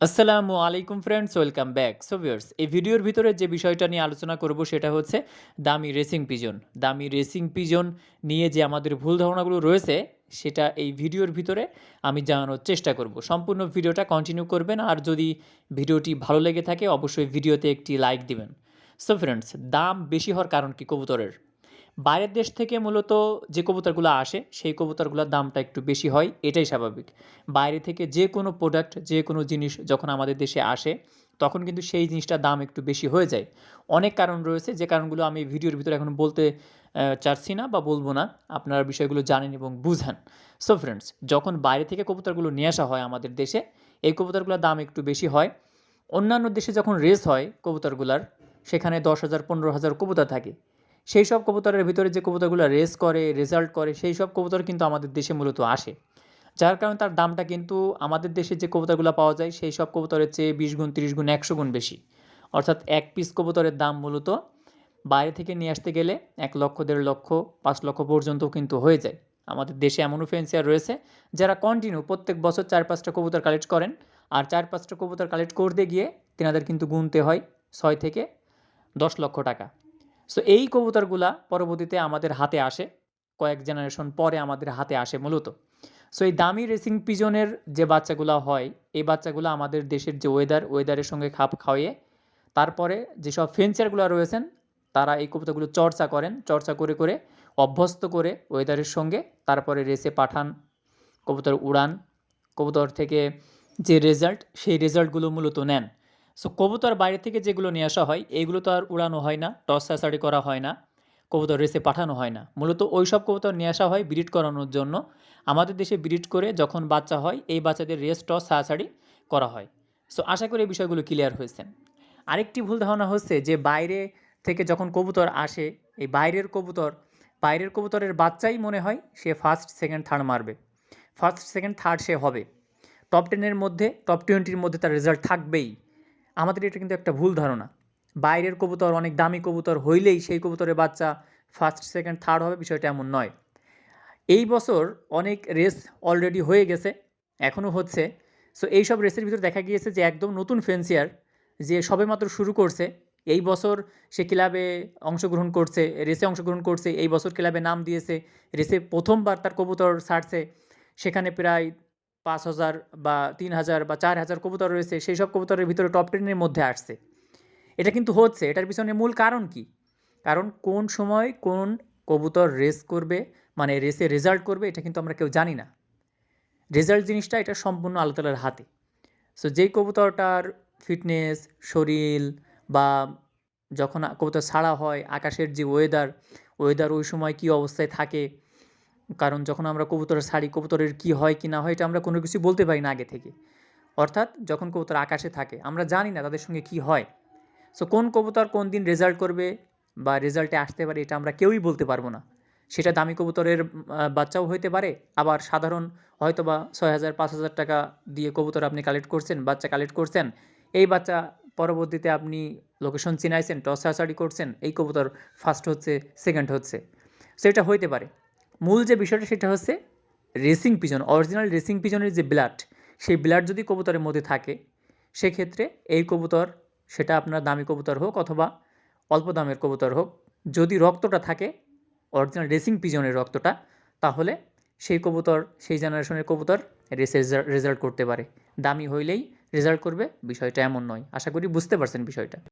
আসসালামু আলাইকুম friends welcome back so viewers এই ভিডিওর ভিতরে যে বিষয়টা নিয়ে আলোচনা করব সেটা হচ্ছে দামি রেসিং পিজন দামি রেসিং পিজন নিয়ে যে আমাদের ভুল ধারণাগুলো রয়েছে, সেটা এই ভিডিওর ভিতরে আমি জানানোর চেষ্টা করব। সম্পূর্ণ ভিডিওটা কন্টিনিউ করবেন, আর যদি ভিডিওটি ভালো লেগে থাকে, অবশ্যই ভিডিওতে একটি লাইক দিবেন। সো ফ্রেন্ডস দাম বেশি হওয়ার কারণ কি কবুতরের? বাইরের দেশ থেকে মূলত যে কবুতরগুলো আসে, সেই কবুতরগুলোর দামটা একটু বেশি হয়, এটাই স্বাভাবিক। বাইরে থেকে যে কোনো প্রোডাক্ট যে কোনো জিনিস যখন আমাদের দেশে আসে, তখন কিন্তু সেই জিনিসটার দাম একটু বেশি হয়ে যায়। অনেক কারণ রয়েছে, যে কারণগুলো আমি ভিডিওর ভিতরে এখন বলতে চাচ্ছি না বা বলব না, আপনারা বিষয়গুলো জানেন এবং বুঝান। সো ফ্রেন্ডস যখন বাইরে থেকে কবুতরগুলো নিয়ে আসা হয় আমাদের দেশে, এই কবুতরগুলোর দাম একটু বেশি হয়। অন্যান্য দেশে যখন রেস হয় কবুতরগুলার, সেখানে দশ হাজার, পনেরো হাজার কবুতর থাকে। সেই সব কবুতরের ভিতরে যে কবুতরগুলো রেস করে রেজাল্ট করে, সেই সব কবুতর কিন্তু আমাদের দেশে মূলত আসে। যার কারণে তার দামটা কিন্তু আমাদের দেশে যে কবুতরগুলো পাওয়া যায়, সেই সব কবুতরের চেয়ে বিশ গুণ, তিরিশ গুণ, একশো গুণ বেশি। অর্থাৎ এক পিস কবুতরের দাম মূলত বাইরে থেকে নিয়ে আসতে গেলে এক লক্ষ, দেড় লক্ষ, পাঁচ লক্ষ পর্যন্ত কিন্তু হয়ে যায়। আমাদের দেশে এমনও ফেন্সিয়ার রয়েছে যারা কন্টিনিউ প্রত্যেক বছর চার পাঁচটা কবুতর কালেক্ট করেন আর চার পাঁচটা কবুতর কালেক্ট করতে গিয়ে তেনাদের কিন্তু গুনতে হয় ছয় থেকে দশ লক্ষ টাকা। সো এই কবুতরগুলা পরবর্তীতে আমাদের হাতে আসে। কয়েক জেনারেশন পরে আমাদের হাতে আসে মূলত। সো এই দামি রেসিং পিজনের যে বাচ্চাগুলো হয়, এই বাচ্চাগুলো আমাদের দেশের যে ওয়েদার ওয়েদারের সঙ্গে খাপ খাওয়িয়ে তারপরে যেসব ফেন্সারগুলো রয়েছেন, তারা এই কবুতরগুলো চর্চা করেন। চর্চা করে করে, অভ্যস্ত করে ওয়েদারের সঙ্গে তারপরে রেসে পাঠান, কবুতর উড়ান, কবুতর থেকে যে রেজাল্ট সেই রেজাল্টগুলো মূলত নেন। সো কবুতর বাইরে থেকে যেগুলো নিয়ে আসা হয় এইগুলো তো আর উড়ানো হয় না, টস সাসাড়ি করা হয় না, কবুতর রেসে পাঠানো হয় না। মূলত ওই সব কবুতর নিয়ে আসা হয় ব্রিড করানোর জন্য। আমাদের দেশে ব্রিড করে যখন বাচ্চা হয়, এই বাচ্চাদের রেস, টস সাসাড়ি করা হয়। সো আশা করি এই বিষয়গুলো ক্লিয়ার হয়েছে। আরেকটি ভুল ধারণা হচ্ছে যে বাইরে থেকে যখন কবুতর আসে, এই বাইরের কবুতর, বাইরের কবুতরের বাচ্চাই মনে হয় সে ফার্স্ট সেকেন্ড থার্ড মারবে। ফার্স্ট সেকেন্ড থার্ড সে হবে। টপ টেনের মধ্যে টপ টোয়েন্টির মধ্যে তার রেজাল্ট থাকবেই। আমাদের এটা কিন্তু একটা ভুল ধারণা। বাইরের কবুতর অনেক দামি কবুতর হইলেই সেই কবুতরের বাচ্চা ফার্স্ট সেকেন্ড থার্ড হবে, বিষয়টা এমন নয়। এই বছর অনেক রেস অলরেডি হয়ে গেছে এখনও হচ্ছে। সো এই সব রেসের ভিতরে দেখা গিয়েছে যে একদম নতুন ফেন্সিয়ার যে সবেমাত্র শুরু করছে, এই বছর সে ক্লাবে অংশগ্রহণ করছে রেসে অংশগ্রহণ করছে, এই বছর ক্লাবে নাম দিয়েছে রেসে প্রথমবার তার কবুতর ছাড়ছে, সেখানে প্রায় পাঁচ হাজার বা তিন হাজার বা চার হাজার কবুতর রয়েছে, সেই সব কবুতরের ভিতরে টপ টেনের মধ্যে আসছে। এটা কিন্তু হচ্ছে, এটার পিছনে মূল কারণ কি? কারণ কোন সময় কোন কবুতর রেস করবে মানে রেসে রেজাল্ট করবে, এটা কিন্তু আমরা কেউ জানি না। রেজাল্ট জিনিসটা এটা সম্পূর্ণ আল্লাহ হাতে। সো যেই কবুতরটার ফিটনেস শরীর বা যখন কবুতর ছাড়া হয়, আকাশের যে ওয়েদার ওয়েদার ওই সময় কী অবস্থায় থাকে কারণ যখন আমরা কবুতরের ছাড়ি কবুতরের কী হয়, কি না হয়, এটা আমরা কোনো কিছু বলতে পারি না আগে থেকে। অর্থাৎ যখন কবুতর আকাশে থাকে, আমরা জানি না তাদের সঙ্গে কি হয়। সো কোন কবুতর কোন দিন রেজাল্ট করবে বা রেজাল্টে আসতে পারে, এটা আমরা কেউই বলতে পারব না। সেটা দামি কবুতরের বাচ্চাও হইতে পারে, আবার সাধারণ হয়তো বা ছয় হাজার, পাঁচ হাজার টাকা দিয়ে কবুতর আপনি কালেক্ট করছেন, বাচ্চা কালেক্ট করছেন, এই বাচ্চা পরবর্তীতে আপনি লোকেশন চিনাইছেন, টস হাসাড়ি করছেন, এই কবুতর ফার্স্ট হচ্ছে সেকেন্ড হচ্ছে। সেটা হইতে পারে। মূল যে বিষয়টা সেটা হচ্ছে রেসিং পিজন অরিজিনাল রেসিং পিজনের যে ব্লাড সেই ব্লাড যদি কবুতরের মধ্যে থাকে, সেক্ষেত্রে এই কবুতর সেটা আপনার দামি কবুতর হোক অথবা অল্প দামের কবুতর হোক, যদি রক্তটা থাকে অরিজিনাল রেসিং পিজনের রক্তটা, তাহলে সেই কবুতর, সেই জেনারেশনের কবুতর রেসে রেজাল্ট করতে পারে। দামি হইলেই রেজাল্ট করবে, বিষয়টা এমন নয়। আশা করি বুঝতে পারছেন বিষয়টা।